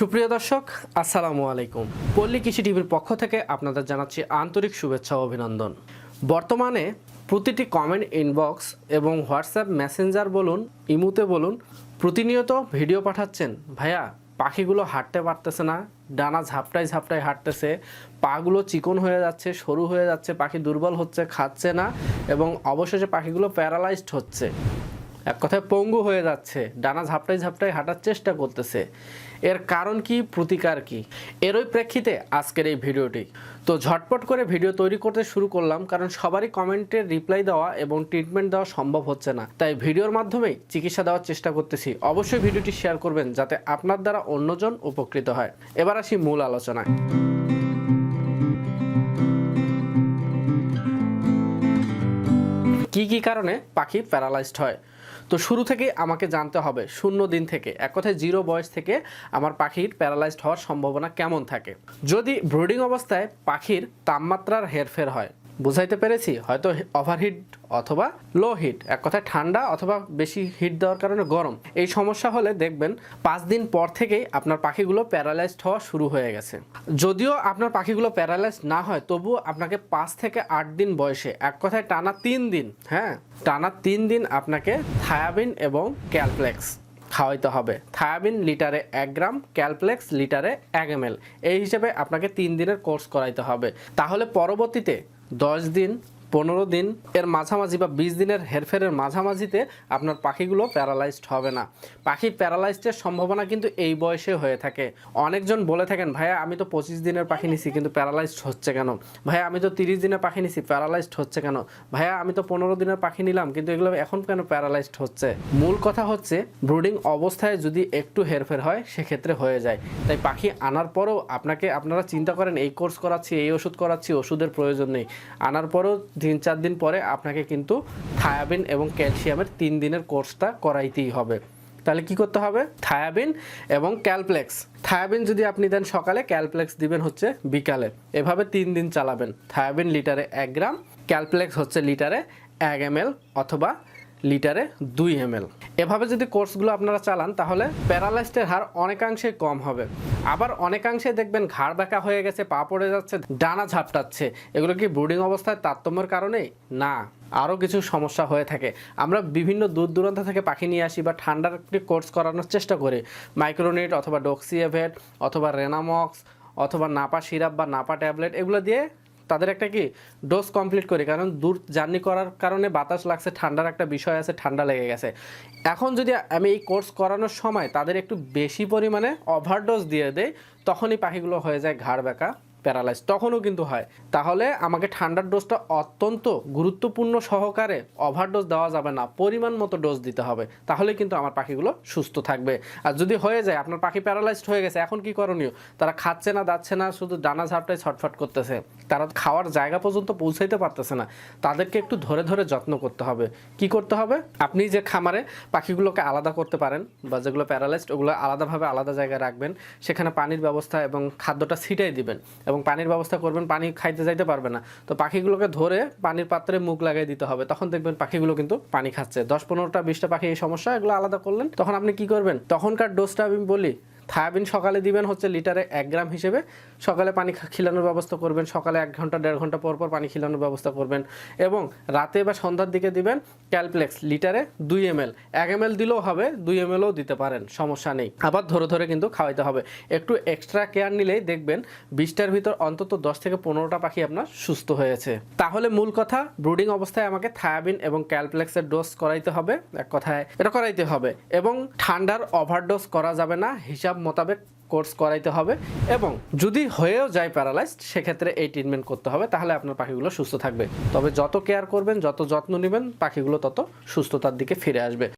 সুপ্রিয় দর্শক, আসসালামু আলাইকুম। পল্লী কৃষি টিভির পক্ষ থেকে আপনাদের জানাচ্ছি আন্তরিক শুভেচ্ছা ও অভিনন্দন। বর্তমানে প্রতিটি কমেন্ট ইনবক্স এবং হোয়াটসঅ্যাপ মেসেঞ্জার বলুন, ইমুতে বলুন, প্রতিনিয়ত ভিডিও পাঠাচ্ছেন। ভাইয়া, পাখিগুলো হাঁটতে পারতেছে না, ডানা ঝাপটায় ঝাপটায় হাঁটতেছে, পাগুলো চিকন হয়ে যাচ্ছে, সরু হয়ে যাচ্ছে, পাখি দুর্বল হচ্ছে, খাচ্ছে না এবং অবশেষে পাখিগুলো প্যারালাইজড হচ্ছে। এক কথায় পঙ্গু হয়ে যাচ্ছে, ডানা ঝাপটাই ঝাপটাই হাঁটার চেষ্টা করতেছে। এর কারণ কি, প্রতিকার কি? এরই প্রেক্ষিতে আজকের এই ভিডিওটি। তো ঝটপট করে ভিডিও তৈরি করতে শুরু করলাম, কারণ সবারই কমেন্টের রিপ্লাই দেওয়া এবং ট্রিটমেন্ট দেওয়া সম্ভব হচ্ছে না। তাই ভিডিওর মাধ্যমেই চিকিৎসা দেওয়ার চেষ্টা করতেছি। অবশ্যই ভিডিওটি শেয়ার করবেন, যাতে আপনার দ্বারা অন্যজন উপকৃত হয়। এবার আসি মূল আলোচনায়। কি কি কারণে পাখি প্যারালাইজড হয়? তো শুরু থেকে আমাকে জানতে হবে, শূন্য দিন থেকে, এক কথায় জিরো বয়স থেকে আমার পাখির প্যারালাইজড হওয়ার সম্ভাবনা কেমন থাকে? যদি ব্রুডিং অবস্থায় পাখির তাপমাত্রার হেরফের হয় বুঝাইতে পেরেছি, হয়তো ওভারহিট অথবা লো হিট এক কথায় ঠান্ডা অথবা বেশি হিট দেওয়ার কারণে গরম। এই সমস্যা হলে দেখবেন পাঁচ দিন পর থেকেই আপনার পাখিগুলো প্যারালাইজড হওয়া শুরু হয়ে গেছে। যদিও আপনার পাখিগুলো প্যারালাইজড না হয়, তবুও আপনাকে পাঁচ থেকে আট দিন বয়সে, এক কথায় টানা তিন দিন হ্যাঁ? টানা তিন দিন আপনাকে থায়াবিন এবং ক্যালপ্লেক্স খাওয়াইতে হবে। থায়াবিন লিটারে এক গ্রাম ক্যালপ্লেক্স লিটারে এক এম এই হিসেবে আপনাকে তিন দিনের কোর্স করাইতে হবে। তাহলে পরবর্তীতে দশ দিন পনেরো দিন, এর মাঝামাঝি বা বিশ দিনের হেরফেরের মাঝামাঝিতে আপনার পাখিগুলো প্যারালাইজড হবে না। পাখির প্যারালাইজডের সম্ভাবনা কিন্তু এই বয়সে হয়ে থাকে। অনেকজন বলে থাকেন, ভাইয়া, আমি তো পঁচিশ দিনের পাখি নিছি, কিন্তু প্যারালাইজড হচ্ছে কেন? ভাইয়া, আমি তো তিরিশ দিনের পাখি নিছি, প্যারালাইজড হচ্ছে কেন? ভাইয়া, আমি তো পনেরো দিনের পাখি নিলাম, কিন্তু এগুলো এখন কেন প্যারালাইজড হচ্ছে? মূল কথা হচ্ছে, ব্রুডিং অবস্থায় যদি একটু হেরফের হয়, সেক্ষেত্রে হয়ে যায়। তাই পাখি আনার পরেও আপনাকে, আপনারা চিন্তা করেন, এই কোর্স করাচ্ছি, এই ওষুধ করাচ্ছি, ওষুধের প্রয়োজন নেই। আনার পরেও তিন চার দিন পরে আপনাকে কিন্তু থায়াবিন এবং ক্যালসিয়ামের তিন দিনের কোর্সটা করাইতেই হবে। তাহলে কি করতে হবে? থায়াবিন এবং ক্যালপ্লেক্স। থায়াবিন যদি আপনি দেন সকালে, ক্যালপ্লেক্স দিবেন হচ্ছে বিকালে। এভাবে তিন দিন চালাবেন। থায়াবিন লিটারে এক গ্রাম, ক্যালপ্লেক্স হচ্ছে লিটারে এক এম অথবা লিটারে দুই এম এভাবে যদি কোর্সগুলো আপনারা চালান, তাহলে প্যারালাইস্টের হার অনেকাংশে কম হবে। আবার অনেকাংশে দেখবেন ঘাড় বাঁকা হয়ে গেছে, পা পড়ে যাচ্ছে, ডানা ঝাপটাচ্ছে। এগুলো কি ব্রুডিং অবস্থায় তারতম্যের কারণেই? না, আরও কিছু সমস্যা হয়ে থাকে। আমরা বিভিন্ন দূর দূরান্ত থেকে পাখি নিয়ে আসি বা ঠান্ডার একটি কোর্স করানোর চেষ্টা করি। মাইক্রোনেট অথবা ডক্সিএভেট অথবা রেনামক্স অথবা নাপা সিরাপ বা নাপা ট্যাবলেট, এগুলো দিয়ে তাদের একটা কি ডোজ কমপ্লিট করি, কারণ দূর জার্নি করার কারণে বাতাস লাগছে, ঠান্ডার একটা বিষয় আছে, ঠান্ডা লেগে গেছে। এখন যদি আমি এই কোর্স করানোর সময় তাদের একটু বেশি পরিমাণে ওভারডোজ দিয়ে দেয় তখনই পাখিগুলো হয়ে যায় ঘাড় বেঁকা প্যারালাইজ, তখনও কিন্তু হয়। তাহলে আমাকে ঠান্ডার ডোজটা অত্যন্ত গুরুত্বপূর্ণ সহকারে ওভারডোজ দেওয়া যাবে না, পরিমাণ মতো ডোজ দিতে হবে তাহলে কিন্তু আমার পাখিগুলো সুস্থ থাকবে। আর যদি হয়ে যায়, আপনার পাখি প্যারালাইজড হয়ে গেছে, এখন কি করণীয়? তারা খাচ্ছে না, দাচ্ছে না, শুধু ডানা ঝাপটায় ছটফট করতেছে। তারা খাওয়ার জায়গা পর্যন্ত পৌঁছাইতে পারতেছে না। তাদেরকে একটু ধরে ধরে যত্ন করতে হবে। কি করতে হবে? আপনি যে খামারে পাখিগুলোকে আলাদা করতে পারেন বা যেগুলো প্যারালাইজড, ওগুলো আলাদাভাবে আলাদা জায়গায় রাখবেন, সেখানে পানির ব্যবস্থা এবং খাদ্যটা ছিটাই দিবেন। এবং পানির ব্যবস্থা করবেন, পানি খাইতে যাইতে পারবে না। তো পাখিগুলোকে ধরে পানির পাত্রে মুখ লাগিয়ে দিতে হবে। তখন দেখবেন পাখিগুলো কিন্তু পানি খাচ্ছে। দশ পনেরোটা, বিশটা পাখি এই সমস্যা, এগুলো আলাদা করলেন। তখন আপনি কি করবেন? তখনকার ডোজটা আমি বলি থায়াবিন সকালে দিবেন হচ্ছে লিটারে এক গ্রাম হিসেবে। সকালে পানি খিলানোর ব্যবস্থা করবেন, সকালে এক ঘণ্টা, দেড় ঘণ্টা পর পর পানি খিলানোর ব্যবস্থা করবেন এবং রাতে বা সন্ধ্যার দিকে দিবেন ক্যালপ্লেক্স লিটারে দুই এম এল এক এম এল দিলেও হবে, দুই এম এলও দিতে পারেন, সমস্যা নেই। আবার ধরে ধরে কিন্তু খাওয়াইতে হবে। একটু এক্সট্রা কেয়ার নিলেই দেখবেন বিশটার ভিতর অন্তত দশ থেকে পনেরোটা পাখি আপনার সুস্থ হয়েছে। তাহলে মূল কথা ব্রুডিং অবস্থায় আমাকে থায়াবিন এবং ক্যালপ্লেক্সের ডোজ করাইতে হবে, এক কথায় এটা করাইতে হবে এবং ঠান্ডার ওভারডোজ করা যাবে না, হিসাব মোতাবেক কোর্স করাইতে হবে এবং যদি হয়েও যায় প্যারালাইজড, সেক্ষেত্রে এই ট্রিটমেন্ট করতে হবে, তাহলে আপনার পাখিগুলো সুস্থ থাকবে। তবে যত কেয়ার করবেন, যত যত্ন নেবেন, পাখিগুলো তত সুস্থতার দিকে ফিরে আসবে।